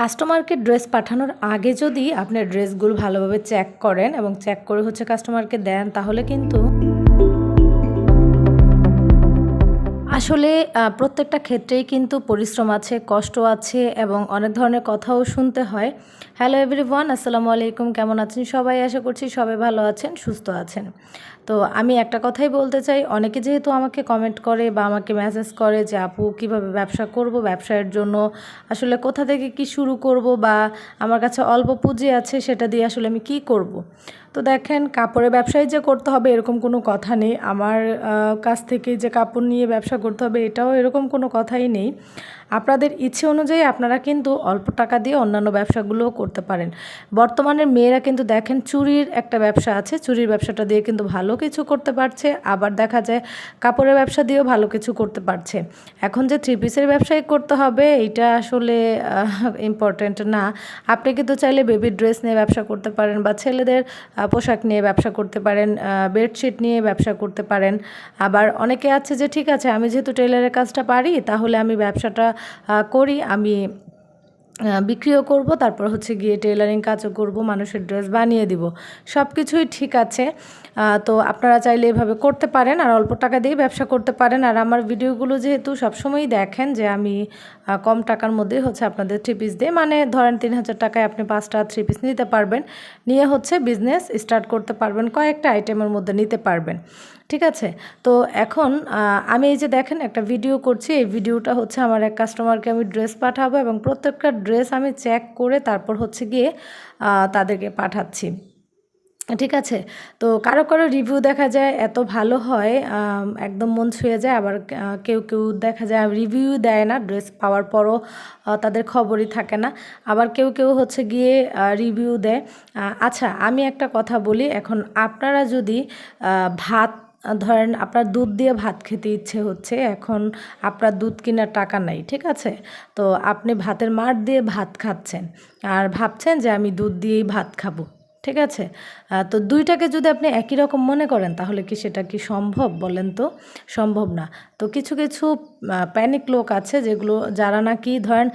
কাস্টমারকে ড্রেস পাঠানোর আগে যদি আপনার ড্রেসগুলো ভালোভাবে চেক করেন এবং চেক করে হচ্ছে কাস্টমারকে দেন, তাহলে কিন্তু আসলে প্রত্যেকটা ক্ষেত্রেই কিন্তু পরিশ্রম আছে, কষ্ট আছে এবং অনেক ধরনের কথাও শুনতে হয়। হ্যালো এভরিওয়ান আসসালামু আলাইকুম, কেমন আছেন সবাই? আশা করছি সবাই ভালো আছেন, সুস্থ আছেন। তো আমি একটা কথাই বলতে চাই, অনেকে যেহেতু আমাকে কমেন্ট করে বা আমাকে মেসেজ করে যে, আপু, কীভাবে ব্যবসা করব ব্যবসায়ের জন্য? আসলে কোথা থেকে কি শুরু করব বা আমার কাছে অল্প পুঁজি আছে, সেটা দিয়ে আসলে আমি কি করব? তো দেখেন, কাপড়ের ব্যবসায় যে করতে হবে এরকম কোনো কথা নেই। আমার কাছ থেকে যে কাপড় নিয়ে ব্যবসা করতে হবে এটাও এরকম কোনো কথাই নেই। আপনাদের ইচ্ছে অনুযায়ী আপনারা কিন্তু অল্প টাকা দিয়ে অন্যান্য ব্যবসাগুলোও করতে পারেন। বর্তমানের মেয়েরা কিন্তু দেখেন, চুরির একটা ব্যবসা আছে। চুরির ব্যবসাটা দিয়ে কিন্তু ভালো কিছু করতে পারছে। আবার দেখা যায়, কাপড়ের ব্যবসা দিয়েও ভালো কিছু করতে পারছে। এখন যে থ্রি পিসের ব্যবসায় করতে হবে এটা আসলে ইম্পর্ট্যান্ট না। আপনি কিন্তু চাইলে বেবি ড্রেস নিয়ে ব্যবসা করতে পারেন বা ছেলেদের পোশাক নিয়ে ব্যবসা করতে পারেন বেডশিট নিয়ে ব্যবসা করতে পারেন। আবার অনেকে আছে যে, ঠিক আছে, আমি যেহেতু টেলারের কাজটা পারি, তাহলে আমি ব্যবসাটা করি, আমি বিক্রিও করব, তারপর হচ্ছে গিয়ে টেলারিং কাজও করব, মানুষের ড্রেস বানিয়ে দিব। সব কিছুই ঠিক আছে। তো আপনারা চাইলে এভাবে করতে পারেন, আর অল্প টাকা দিয়ে ব্যবসা করতে পারেন। আর আমার ভিডিওগুলো যেহেতু সবসময়ই দেখেন যে আমি কম টাকার মধ্যেই হচ্ছে আপনাদের থ্রি পিস দিয়ে মানে ধরেন তিন হাজার টাকায় আপনি পাঁচটা থ্রি পিস নিতে পারবেন। নিয়ে হচ্ছে বিজনেস স্টার্ট করতে পারবেন, কয়েকটা আইটেমের মধ্যে নিতে পারবেন। ঠিক আছে? তো এখন আমি এই যে দেখেন একটা ভিডিও করছি, এই ভিডিওটা হচ্ছে আমার এক কাস্টমারকে আমি ড্রেস পাঠাবো এবং প্রত্যেকটা ড্রেস আমি চেক করে তারপর হচ্ছে গিয়ে তাদেরকে পাঠাচ্ছি। ঠিক আছে? তো কারও কারও রিভিউ দেখা যায়, এত ভালো হয় একদম মন ছুঁয়ে যায়, আবার কেউ কেউ দেখা যায় রিভিউ দেয় না ড্রেস পাওয়ার পরও তাদের খবরই থাকে না। আবার কেউ কেউ হচ্ছে গিয়ে রিভিউ দেয়। আচ্ছা আমি একটা কথা বলি, এখন আপনারা যদি ভাত ধরেন আপনার দুধ দিয়ে ভাত খেতে ইচ্ছে হচ্ছে, এখন আপনার দুধ কেনার টাকা নাই, ঠিক আছে? তো আপনি ভাতের মার দিয়ে ভাত খাচ্ছেন আর ভাবছেন যে আমি দুধ দিয়েই ভাত খাব, ঠিক আছে? তো দুইটাকে যদি আপনি একই রকম মনে করেন, তাহলে কি সেটা কি সম্ভব বলেন তো? সম্ভব না। তো কিছু কিছু প্যানিক লোক আছে যেগুলো, যারা নাকি ধরেন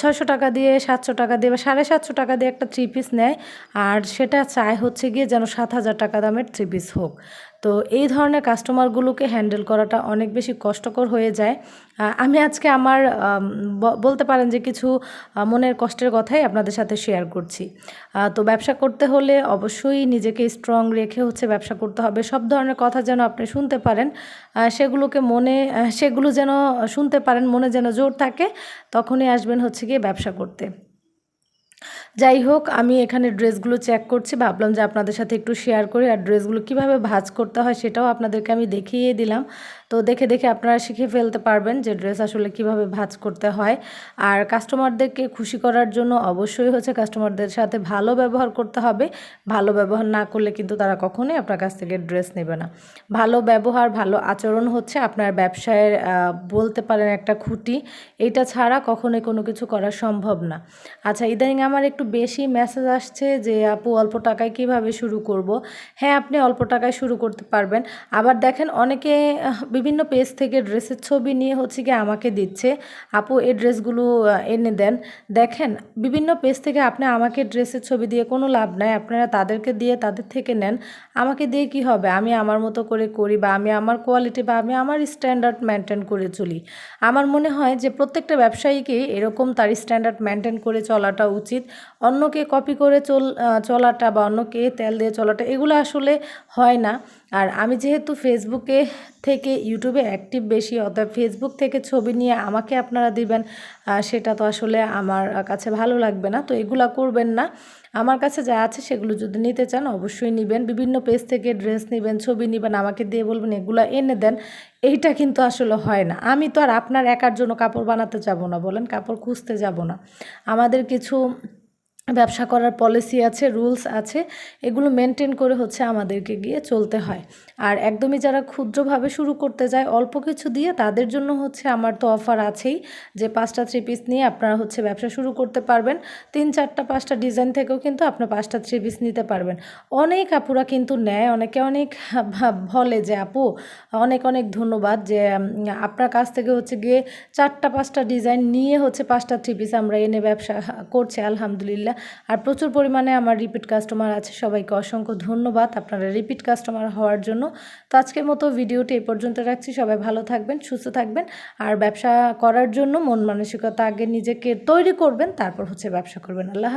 ছয়শো টাকা দিয়ে, সাতশো টাকা দিয়ে বা সাড়ে সাতশো টাকা দিয়ে একটা থ্রি পিস নেয়, আর সেটা চায় হচ্ছে গিয়ে যেন সাত হাজার টাকা দামের থ্রি পিস হোক। তো এই ধরনের কাস্টমারগুলোকে হ্যান্ডেল করাটা অনেক বেশি কষ্টকর হয়ে যায়। আমি আজকে আমার বলতে পারেন যে কিছু মনের কষ্টের কথাই আপনাদের সাথে শেয়ার করছি। তো ব্যবসা করতে হলে অবশ্যই নিজেকে স্ট্রং রেখে হচ্ছে ব্যবসা করতে হবে। সব ধরনের কথা যেন আপনি শুনতে পারেন সেগুলোকে মনে সেগুলো যেন শুনতে পারেন, মনে যেন জোর থাকে, তখনই আসবেন হচ্ছে গিয়ে ব্যবসা করতে। যাই হোক আমি এখানে ড্রেসগুলো চেক করছি, ভাবলাম যে আপনাদের সাথে একটু শেয়ার করি আর ড্রেসগুলো কীভাবে ভাজ করতে হয় সেটাও আপনাদেরকে আমি দেখিয়ে দিলাম। তো দেখে দেখে আপনারা শিখে ফেলতে পারবেন যে ড্রেস আসলে কীভাবে ভাজ করতে হয়। আর কাস্টমারদেরকে খুশি করার জন্য অবশ্যই হচ্ছে কাস্টমারদের সাথে ভালো ব্যবহার করতে হবে। ভালো ব্যবহার না করলে কিন্তু তারা কখনোই আপনার কাছ থেকে ড্রেস নেবে না। ভালো ব্যবহার, ভালো আচরণ হচ্ছে আপনার ব্যবসায়ের বলতে পারেন একটা খুঁটি। এটা ছাড়া কখনোই কোনো কিছু করা সম্ভব না। আচ্ছা ইদানিং আমার একটু বেশি মেসেজ আসছে যে, আপু, অল্প টাকায় কীভাবে শুরু করব? হ্যাঁ আপনি অল্প টাকায় শুরু করতে পারবেন। আবার দেখেন, অনেকে বিভিন্ন পেজ থেকে ড্রেসের ছবি নিয়ে হচ্ছে কি আমাকে দিচ্ছে। আপু, এই ড্রেসগুলো এনে দেন। দেখেন, বিভিন্ন পেজ থেকে আপনি আমাকে ড্রেসের ছবি দিয়ে কোনো লাভ নাই। আপনারা তাদেরকে দিয়ে তাদের থেকে নেন। আমাকে দিয়ে কি হবে? আমি আমার মতো করে করি বা আমি আমার কোয়ালিটি বা আমি আমার স্ট্যান্ডার্ড মেনটেন করে চলি। আমার মনে হয় যে, প্রত্যেকটা ব্যবসায়ীকেই এরকম তার স্ট্যান্ডার্ড মেনটেন করে চলাটা উচিত। অন্যকে কপি করে চল চলাটা বা অন্যকে তেল দিয়ে চলাটা এগুলো আসলে হয় না। আর আমি যেহেতু ফেসবুকে থেকে ইউটিউবে অ্যাক্টিভ বেশি অর্থাৎ ফেসবুক থেকে ছবি নিয়ে আমাকে আপনারা দিবেন সেটা তো আসলে আমার কাছে ভালো লাগবে না। তো এগুলা করবেন না। আমার কাছে যা আছে সেগুলো যদি নিতে চান অবশ্যই নেবেন। বিভিন্ন পেজ থেকে ড্রেস নেবেন, ছবি নেবেন, আমাকে দিয়ে বলবেন এগুলো এনে দেন। এইটা কিন্তু আসলে হয় না। আমি তো আর আপনার একার জন্য কাপড় বানাতে যাব না, বলেন? কাপড় খুঁজতে যাব না। আমাদের কিছু ব্যবসা করার পলিসি আছে রুলস আছে, এগুলো মেনটেন করে হচ্ছে আমাদেরকে গিয়ে চলতে হয়। আর একদমই যারা ক্ষুদ্রভাবে শুরু করতে যায়, অল্প কিছু দিয়ে তাদের জন্য হচ্ছে আমার তো অফার আছেই যে পাঁচটা থ্রি পিস নিয়ে আপনারা হচ্ছে ব্যবসা শুরু করতে পারবেন। তিন চারটা, পাঁচটা ডিজাইন থেকেও কিন্তু আপনার পাঁচটা থ্রি পিস নিতে পারবেন। অনেক আপুরা কিন্তু নেয়, অনেকে অনেক বলে যে, আপু, অনেক অনেক ধন্যবাদ যে আপনার কাছ থেকে হচ্ছে গিয়ে চারটা, পাঁচটা ডিজাইন নিয়ে হচ্ছে পাঁচটা থ্রি পিস আমরা এনে ব্যবসা করছি, আলহামদুলিল্লাহ। আর প্রচুর পরিমাণে আমার রিপিট কাস্টমার আছে, সবাইকে অসংখ্য ধন্যবাদ আপনারা রিপিট কাস্টমার হওয়ার জন্য। তো আজকের মতো ভিডিওটি এই পর্যন্ত রাখছি, সবাই ভালো থাকবেন, সুস্থ থাকবেন। আর ব্যবসা করার জন্য মন মানসিকতা আগে নিজেকে তৈরি করবেন, তারপর হচ্ছে ব্যবসা করবেন। আল্লাহ